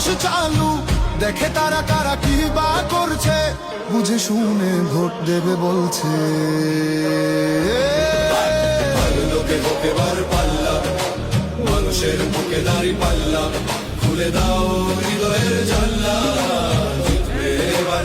বেশ চালু। দেখে তারা কারা কি বা করছে। বুঝে শুনে ভোট দেবে বলছে। পাল্লা। মানুষের মুখে দাঁড়ি পাল্লা। খুলে দাও হৃদয়ের জানলা জিতবে এবার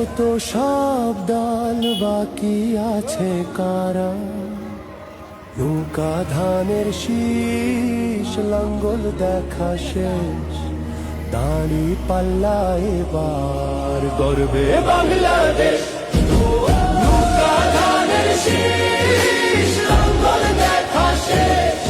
দেখেছ তো সব দল বাকি আছে কারা? নৌকা ধানের শীষ, লাঙ্গল দেখা শেষ। দাঁড়ি পাল্লা এবার গর্বে বাংলাদেশ। নৌকা ধানের শীষ, লাঙ্গল দেখা শেষ।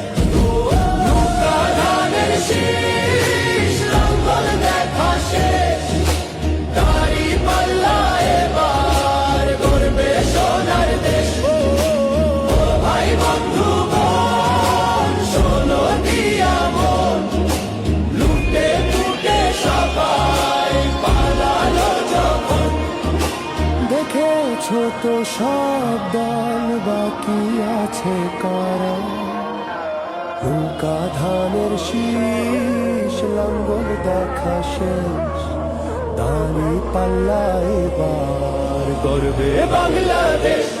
দেখেছ তো সব দল বাকি আছে কারা? নৌকা ধানের শীষ, লাঙ্গল দেখা শেষ। দানি পাল্লা এবার গর্বে বাংলাদেশ।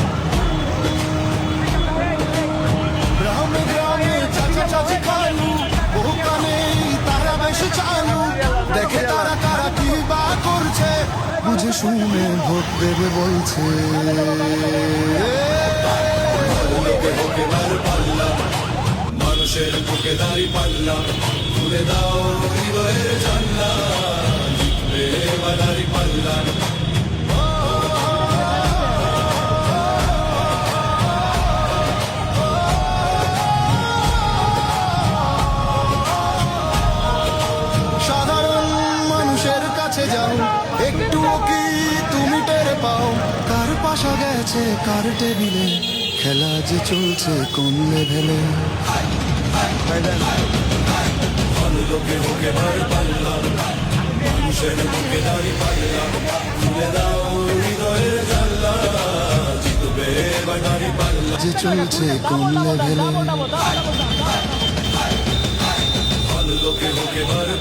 বুঝে শুনে ভোট দেবে বলছে। মানুষের বুকে দাঁড়িয়ে পাল্লা তুলে দাও। আছে কার টেবিলে? খেলা যে চলছে কোন লেভেলে? যে চলছে কোন লেভেলে? লোকে হোকে বাড়ি